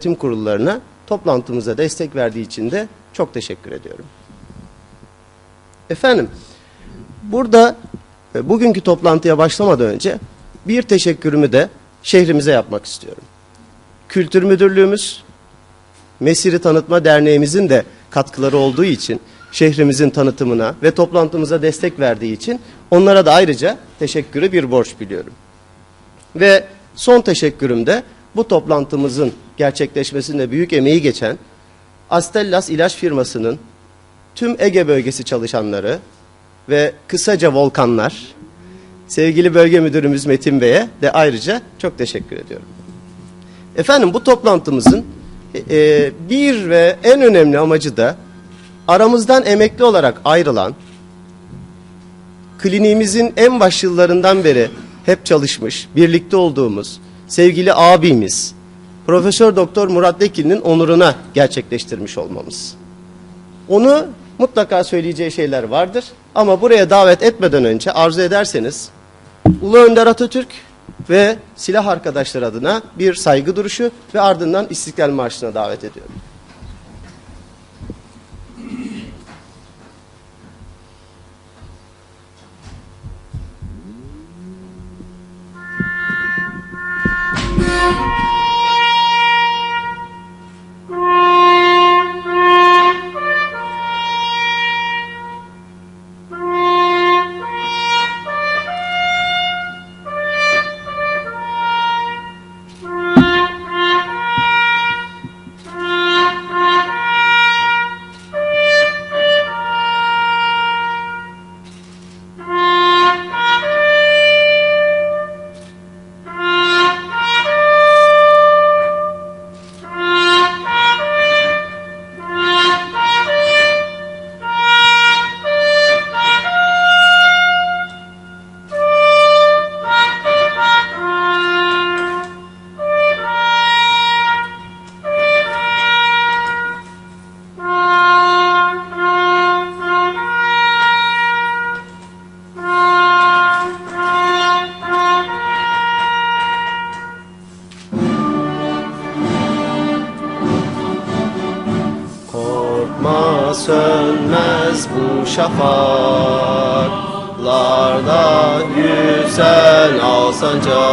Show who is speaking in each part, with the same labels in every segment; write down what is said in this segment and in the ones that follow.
Speaker 1: yönetim kurullarına toplantımıza destek verdiği için de çok teşekkür ediyorum. Efendim, burada e, bugünkü toplantıya başlamadan önce bir teşekkürümü de şehrimize yapmak istiyorum. Kültür Müdürlüğümüz, Mesiri Tanıtma Derneğimizin de katkıları olduğu için şehrimizin tanıtımına ve toplantımıza destek verdiği için onlara da ayrıca teşekkürü bir borç biliyorum. Ve son teşekkürüm de bu toplantımızın gerçekleşmesinde büyük emeği geçen Astellas ilaç firmasının tüm Ege bölgesi çalışanları ve kısaca volkanlar, sevgili bölge müdürümüz Metin Bey'e de ayrıca çok teşekkür ediyorum. Efendim bu toplantımızın e, bir ve en önemli amacı da aramızdan emekli olarak ayrılan, kliniğimizin en baş yıllarından beri hep çalışmış, birlikte olduğumuz sevgili abimiz Profesör Doktor Murat Dekil'in onuruna gerçekleştirmiş olmamız. Onu mutlaka söyleyeceği şeyler vardır ama buraya davet etmeden önce arzu ederseniz Ulu Önder Atatürk ve silah arkadaşlar adına bir saygı duruşu ve ardından İstiklal Marşı'na davet ediyorum.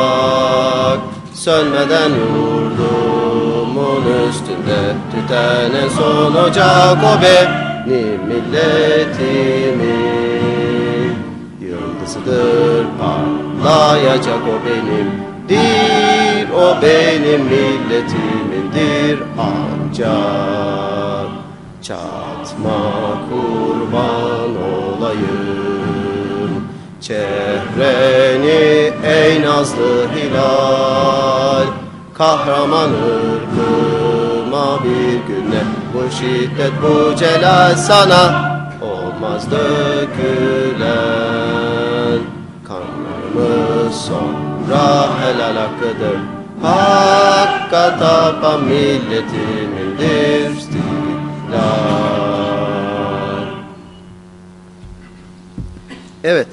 Speaker 1: Sancak Sönmeden yurdumun üstünde tüten en son ocak o benim milletimin. Yıldızıdır parlayacak o benimdir O benim milletimindir ancak Çatma kurban olayım Çehreni ey nazlı hilal Kahraman ırkıma bir güne. Bu şiddet bu celal sana Olmaz dökülen. Kanlarımız sonra helal hakkıdır. Hakka tapan milletimindir istiklal. Evet,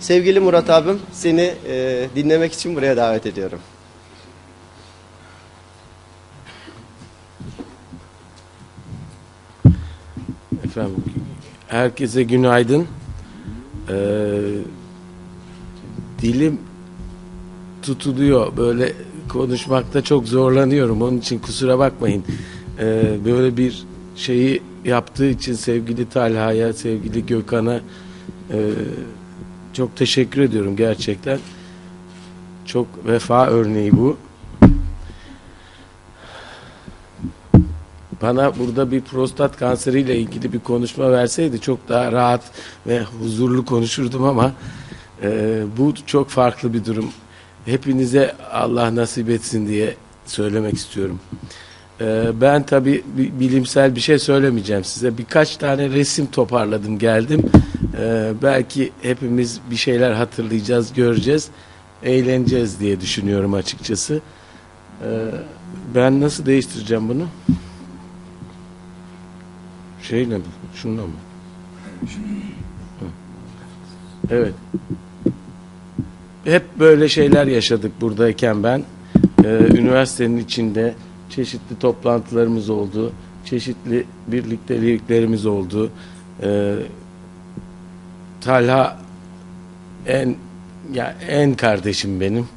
Speaker 1: sevgili Murat abim seni e, dinlemek için buraya davet ediyorum.
Speaker 2: Efendim, herkese günaydın. Ee, dilim tutuluyor. Böyle konuşmakta çok zorlanıyorum. Onun için kusura bakmayın. Ee, böyle bir şeyi yaptığı için sevgili Talha'ya, sevgili Gökhan'a e, çok teşekkür ediyorum gerçekten. Çok vefa örneği bu. bana burada bir prostat kanseriyle ilgili bir konuşma verseydi çok daha rahat ve huzurlu konuşurdum ama e, bu çok farklı bir durum. Hepinize Allah nasip etsin diye söylemek istiyorum. E, ben tabi bilimsel bir şey söylemeyeceğim size. Birkaç tane resim toparladım geldim. E, belki hepimiz bir şeyler hatırlayacağız, göreceğiz, eğleneceğiz diye düşünüyorum açıkçası. E, ben nasıl değiştireceğim bunu? Şeyle mi? Şundan mı? Evet. Hep böyle şeyler yaşadık buradayken ben. Ee, üniversitenin içinde çeşitli toplantılarımız oldu. Çeşitli birlikteliklerimiz oldu. Ee, Talha en ya en kardeşim benim.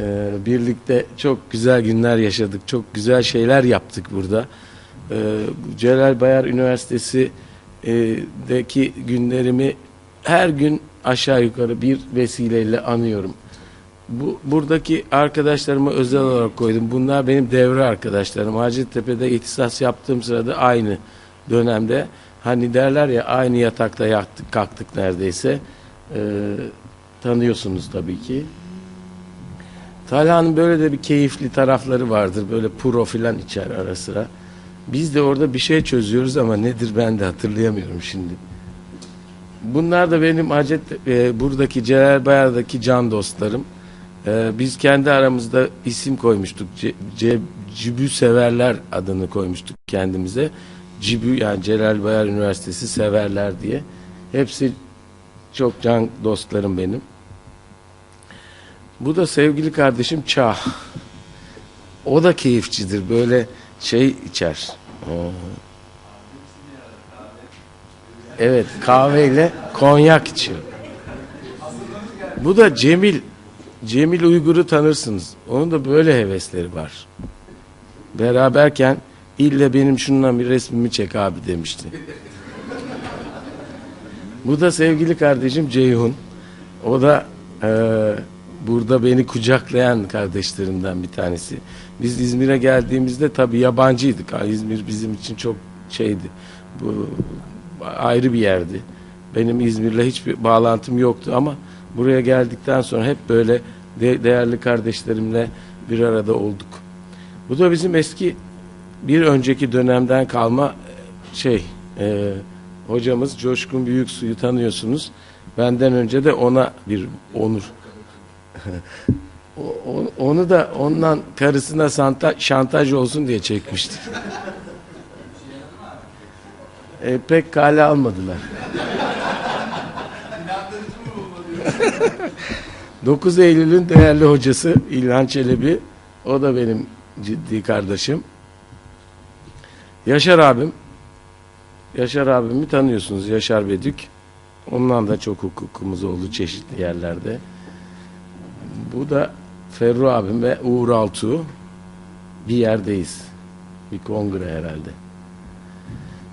Speaker 2: Ee, birlikte çok güzel günler yaşadık. Çok güzel şeyler yaptık burada. Ee, Celal Bayar Üniversitesi e, günlerimi her gün aşağı yukarı bir vesileyle anıyorum. Bu buradaki arkadaşlarımı özel olarak koydum. Bunlar benim devre arkadaşlarım. Hacettepe'de ihtisas yaptığım sırada aynı dönemde hani derler ya aynı yatakta yattık kalktık neredeyse. Ee, tanıyorsunuz tabii ki. Talha'nın böyle de bir keyifli tarafları vardır. Böyle pro filan içer ara sıra. Biz de orada bir şey çözüyoruz ama nedir ben de hatırlayamıyorum şimdi. Bunlar da benim Hacet e, buradaki Celal Bayar'daki can dostlarım. E, biz kendi aramızda isim koymuştuk. Ce, Ce- Cibü Severler adını koymuştuk kendimize. Cibü yani Celal Bayar Üniversitesi Severler diye. Hepsi çok can dostlarım benim. Bu da sevgili kardeşim Çağ. O da keyifçidir. Böyle şey içer. Evet kahveyle konyak içiyor. Bu da Cemil. Cemil Uygur'u tanırsınız. Onun da böyle hevesleri var. Beraberken ille benim şundan bir resmimi çek abi demişti. Bu da sevgili kardeşim Ceyhun. O da eee, burada beni kucaklayan kardeşlerimden bir tanesi. Biz İzmir'e geldiğimizde tabii yabancıydık. İzmir bizim için çok şeydi. Bu ayrı bir yerdi. Benim İzmir'le hiçbir bağlantım yoktu ama buraya geldikten sonra hep böyle de- değerli kardeşlerimle bir arada olduk. Bu da bizim eski bir önceki dönemden kalma e, şey e, hocamız Coşkun Büyüksu'yu tanıyorsunuz. Benden önce de ona bir onur. Onu da ondan karısına santa, şantaj olsun diye çekmiştik. E, pek kale almadılar. 9 Eylül'ün değerli hocası İlhan Çelebi. O da benim ciddi kardeşim. Yaşar abim. Yaşar abimi tanıyorsunuz. Yaşar Bedük. Ondan da çok hukukumuz oldu çeşitli yerlerde. Bu da Ferru abim ve Uğur Altuğ. Bir yerdeyiz. Bir kongre herhalde.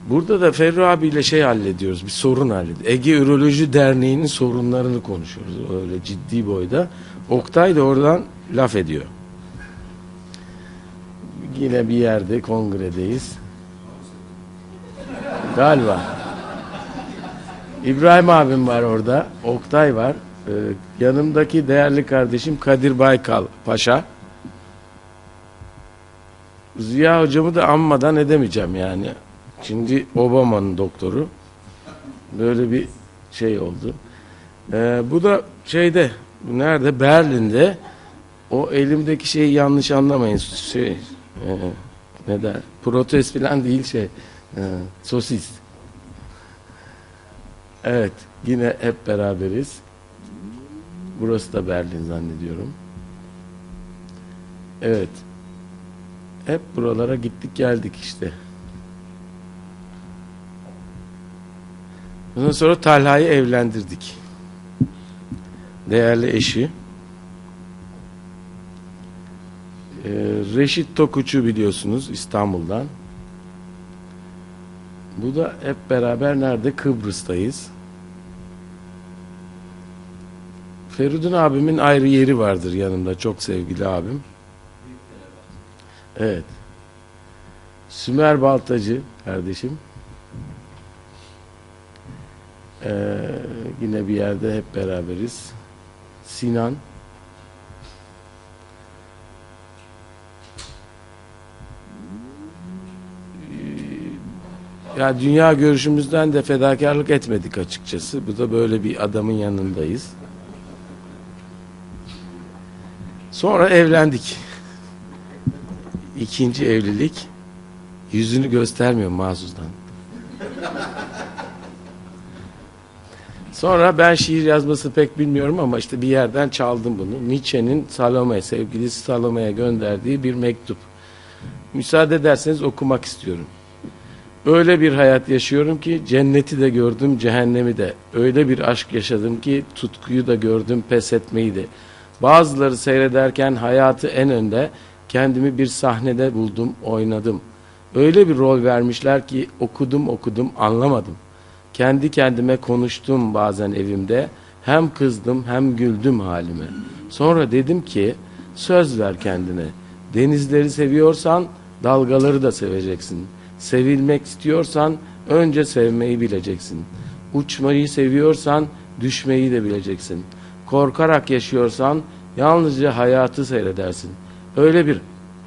Speaker 2: Burada da Ferru abiyle şey hallediyoruz. Bir sorun hallediyoruz. Ege Üroloji Derneği'nin sorunlarını konuşuyoruz. Öyle ciddi boyda. Oktay da oradan laf ediyor. Yine bir yerde kongredeyiz. Galiba. İbrahim abim var orada. Oktay var. Ee, yanımdaki değerli kardeşim Kadir Baykal Paşa. Ziya hocamı da anmadan edemeyeceğim yani. Şimdi Obama'nın doktoru. Böyle bir şey oldu. Ee, bu da şeyde nerede Berlin'de o elimdeki şeyi yanlış anlamayın. Şey e, ne der? Protest falan değil şey. E, sosis. Evet, yine hep beraberiz. Burası da Berlin zannediyorum. Evet. Hep buralara gittik geldik işte. Ondan sonra Talha'yı evlendirdik. Değerli eşi. Ee, Reşit Tokuç'u biliyorsunuz İstanbul'dan. Bu da hep beraber nerede? Kıbrıs'tayız. Feridun abimin ayrı yeri vardır yanımda. Çok sevgili abim. Evet. Sümer Baltacı kardeşim. Ee, yine bir yerde hep beraberiz. Sinan. Ya dünya görüşümüzden de fedakarlık etmedik açıkçası. Bu da böyle bir adamın yanındayız. Sonra evlendik. İkinci evlilik. Yüzünü göstermiyor mahsusdan. Sonra ben şiir yazması pek bilmiyorum ama işte bir yerden çaldım bunu. Nietzsche'nin Salome, sevgilisi Salome'ye gönderdiği bir mektup. müsaade ederseniz okumak istiyorum. Öyle bir hayat yaşıyorum ki cenneti de gördüm, cehennemi de. Öyle bir aşk yaşadım ki tutkuyu da gördüm, pes etmeyi de. Bazıları seyrederken hayatı en önde, kendimi bir sahnede buldum, oynadım. Öyle bir rol vermişler ki okudum okudum anlamadım. Kendi kendime konuştum bazen evimde. Hem kızdım hem güldüm halime. Sonra dedim ki söz ver kendine. Denizleri seviyorsan dalgaları da seveceksin. Sevilmek istiyorsan önce sevmeyi bileceksin. Uçmayı seviyorsan düşmeyi de bileceksin. Korkarak yaşıyorsan yalnızca hayatı seyredersin. Öyle bir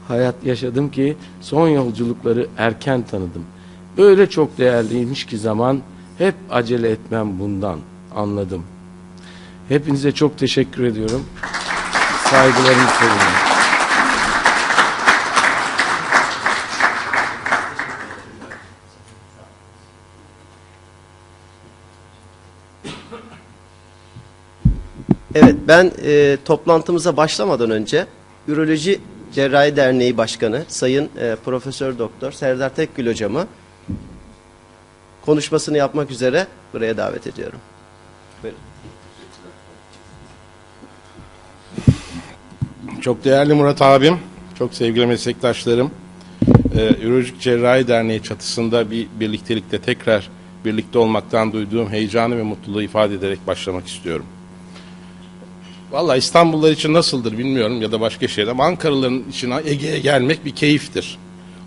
Speaker 2: hayat yaşadım ki son yolculukları erken tanıdım. Öyle çok değerliymiş ki zaman hep acele etmem bundan anladım. Hepinize çok teşekkür ediyorum. Saygılarımı sunuyorum.
Speaker 1: Evet ben e, toplantımıza başlamadan önce Üroloji Cerrahi Derneği Başkanı Sayın e, Profesör Doktor Serdar Tekgül hocamı konuşmasını yapmak üzere buraya davet ediyorum. Buyurun.
Speaker 3: Çok değerli Murat abim, çok sevgili meslektaşlarım, ee, Ürolojik Cerrahi Derneği çatısında bir birliktelikte tekrar birlikte olmaktan duyduğum heyecanı ve mutluluğu ifade ederek başlamak istiyorum. Valla İstanbullular için nasıldır bilmiyorum ya da başka şehirde ama Ankaralıların için Ege'ye gelmek bir keyiftir.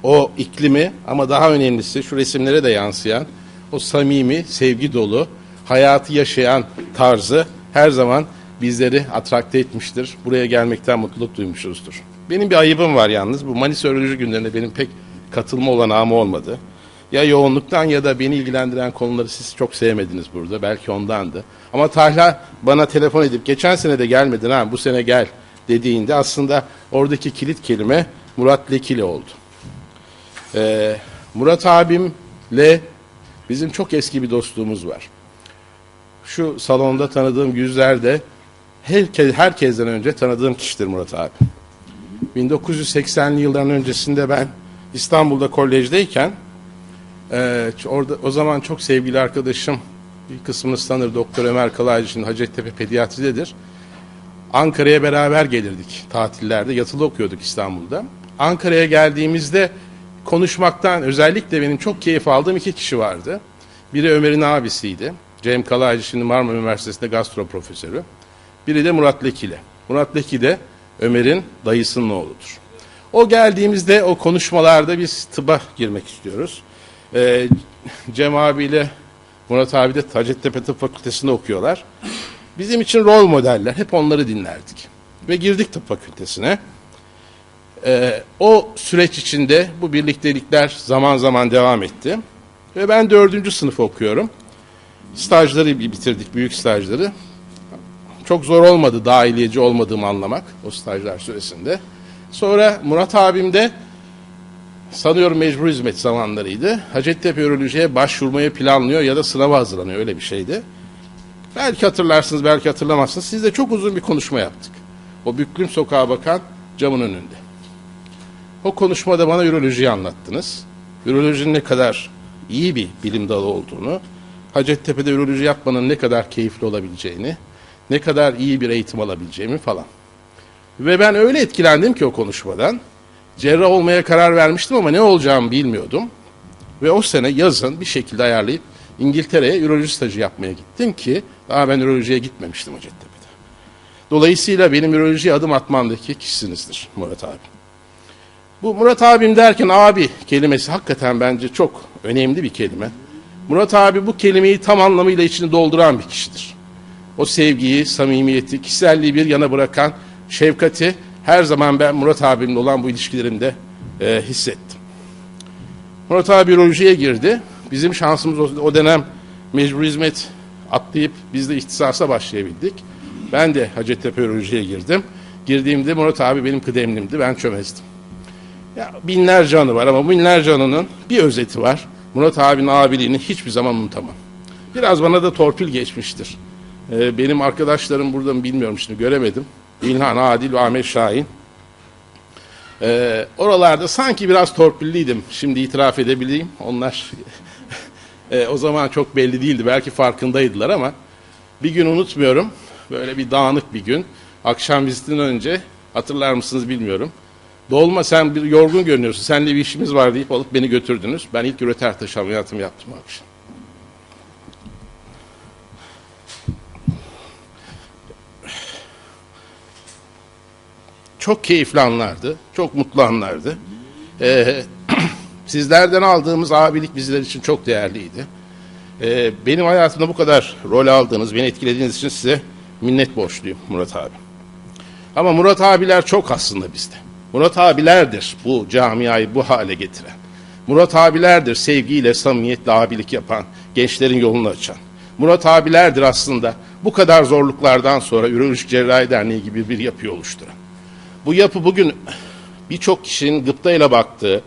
Speaker 3: O iklimi ama daha önemlisi şu resimlere de yansıyan o samimi, sevgi dolu, hayatı yaşayan tarzı her zaman bizleri atrakte etmiştir. Buraya gelmekten mutluluk duymuşuzdur. Benim bir ayıbım var yalnız. Bu Manisa Öroloji günlerine benim pek katılma olanağım olmadı. Ya yoğunluktan ya da beni ilgilendiren konuları siz çok sevmediniz burada. Belki ondandı. Ama Tahla bana telefon edip geçen sene de gelmedin ha bu sene gel dediğinde aslında oradaki kilit kelime Murat Lekili oldu. Ee, Murat abimle bizim çok eski bir dostluğumuz var. Şu salonda tanıdığım yüzlerde herkes, herkesten önce tanıdığım kişidir Murat abi. 1980'li yılların öncesinde ben İstanbul'da kolejdeyken e, orada o zaman çok sevgili arkadaşım bir kısmınız tanır Doktor Ömer Kalaycı şimdi Hacettepe Pediatri'dedir. Ankara'ya beraber gelirdik tatillerde. Yatılı okuyorduk İstanbul'da. Ankara'ya geldiğimizde konuşmaktan özellikle benim çok keyif aldığım iki kişi vardı. Biri Ömer'in abisiydi. Cem Kalaycı şimdi Marmara Üniversitesi'nde gastro profesörü. Biri de Murat Lekili. Murat Leki de Ömer'in dayısının oğludur. O geldiğimizde o konuşmalarda biz tıba girmek istiyoruz. Ee, Cem abiyle Murat abi de Hacettepe Tıp Fakültesi'nde okuyorlar. Bizim için rol modeller. Hep onları dinlerdik. Ve girdik tıp fakültesine. Ee, o süreç içinde bu birliktelikler zaman zaman devam etti. Ve ben dördüncü sınıf okuyorum. Stajları bitirdik, büyük stajları. Çok zor olmadı dahiliyeci olmadığımı anlamak o stajlar süresinde. Sonra Murat abim de sanıyorum mecbur hizmet zamanlarıydı. Hacettepe Üroloji'ye başvurmayı planlıyor ya da sınava hazırlanıyor öyle bir şeydi. Belki hatırlarsınız belki hatırlamazsınız. Sizle çok uzun bir konuşma yaptık. O Büklüm Sokağa bakan camın önünde. O konuşmada bana ürolojiyi anlattınız. Ürolojinin ne kadar iyi bir bilim dalı olduğunu, Hacettepe'de üroloji yapmanın ne kadar keyifli olabileceğini, ne kadar iyi bir eğitim alabileceğimi falan. Ve ben öyle etkilendim ki o konuşmadan. Cerrah olmaya karar vermiştim ama ne olacağımı bilmiyordum. Ve o sene yazın bir şekilde ayarlayıp İngiltere'ye üroloji stajı yapmaya gittim ki daha ben ürolojiye gitmemiştim Hacettepe'de. Dolayısıyla benim ürolojiye adım atmamdaki kişisinizdir Murat abi. Bu Murat abim derken abi kelimesi hakikaten bence çok önemli bir kelime. Murat abi bu kelimeyi tam anlamıyla içini dolduran bir kişidir. O sevgiyi, samimiyeti, kişiselliği bir yana bırakan şefkati her zaman ben Murat abimle olan bu ilişkilerimde e, hissettim. Murat abi ürolojiye girdi. Bizim şansımız o, dönem mecbur hizmet atlayıp biz de ihtisasa başlayabildik. Ben de Hacettepe ürolojiye girdim. Girdiğimde Murat abi benim kıdemlimdi. Ben çömezdim. Ya binlerce anı var ama binlerce anının bir özeti var. Murat abinin abiliğini hiçbir zaman unutamam. Biraz bana da torpil geçmiştir. Ee, benim arkadaşlarım burada mı bilmiyorum şimdi göremedim. İlhan Adil ve Ahmet Şahin. Ee, oralarda sanki biraz torpilliydim. Şimdi itiraf edebileyim. Onlar e, o zaman çok belli değildi. Belki farkındaydılar ama bir gün unutmuyorum. Böyle bir dağınık bir gün. Akşam vizitinden önce hatırlar mısınız bilmiyorum. Dolma sen bir yorgun görünüyorsun. Seninle bir işimiz var deyip alıp beni götürdünüz. Ben ilk üreter taşı ameliyatımı yaptım akşam. Çok keyifli anlardı. Çok mutlu anlardı. Ee, sizlerden aldığımız abilik bizler için çok değerliydi. Ee, benim hayatımda bu kadar rol aldığınız, beni etkilediğiniz için size minnet borçluyum Murat abi. Ama Murat abiler çok aslında bizde. Murat abilerdir bu camiayı bu hale getiren. Murat abilerdir sevgiyle, samimiyetle abilik yapan, gençlerin yolunu açan. Murat abilerdir aslında bu kadar zorluklardan sonra Üroloji Cerrahi Derneği gibi bir yapıyı oluşturan. Bu yapı bugün birçok kişinin gıptayla baktığı,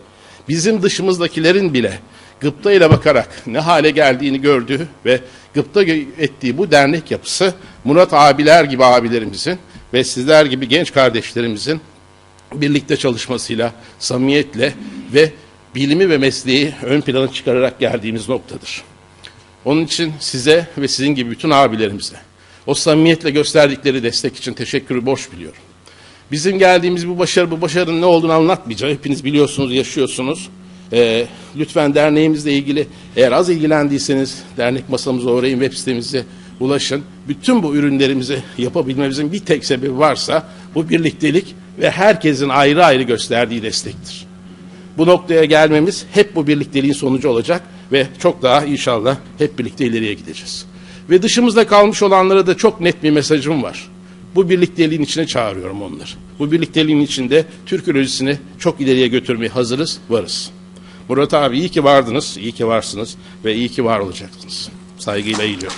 Speaker 3: bizim dışımızdakilerin bile gıptayla bakarak ne hale geldiğini gördüğü ve gıpta ettiği bu dernek yapısı Murat abiler gibi abilerimizin ve sizler gibi genç kardeşlerimizin birlikte çalışmasıyla, samimiyetle ve bilimi ve mesleği ön plana çıkararak geldiğimiz noktadır. Onun için size ve sizin gibi bütün abilerimize o samimiyetle gösterdikleri destek için teşekkürü borç biliyorum. Bizim geldiğimiz bu başarı, bu başarının ne olduğunu anlatmayacağım. Hepiniz biliyorsunuz, yaşıyorsunuz. Ee, lütfen derneğimizle ilgili eğer az ilgilendiyseniz dernek masamıza uğrayın, web sitemize ulaşın. Bütün bu ürünlerimizi yapabilmemizin bir tek sebebi varsa bu birliktelik ve herkesin ayrı ayrı gösterdiği destektir. Bu noktaya gelmemiz hep bu birlikteliğin sonucu olacak ve çok daha inşallah hep birlikte ileriye gideceğiz. Ve dışımızda kalmış olanlara da çok net bir mesajım var. Bu birlikteliğin içine çağırıyorum onları. Bu birlikteliğin içinde Türk ürolojisini çok ileriye götürmeye hazırız, varız. Murat abi iyi ki vardınız, iyi ki varsınız ve iyi ki var olacaksınız. Saygıyla eğiliyorum.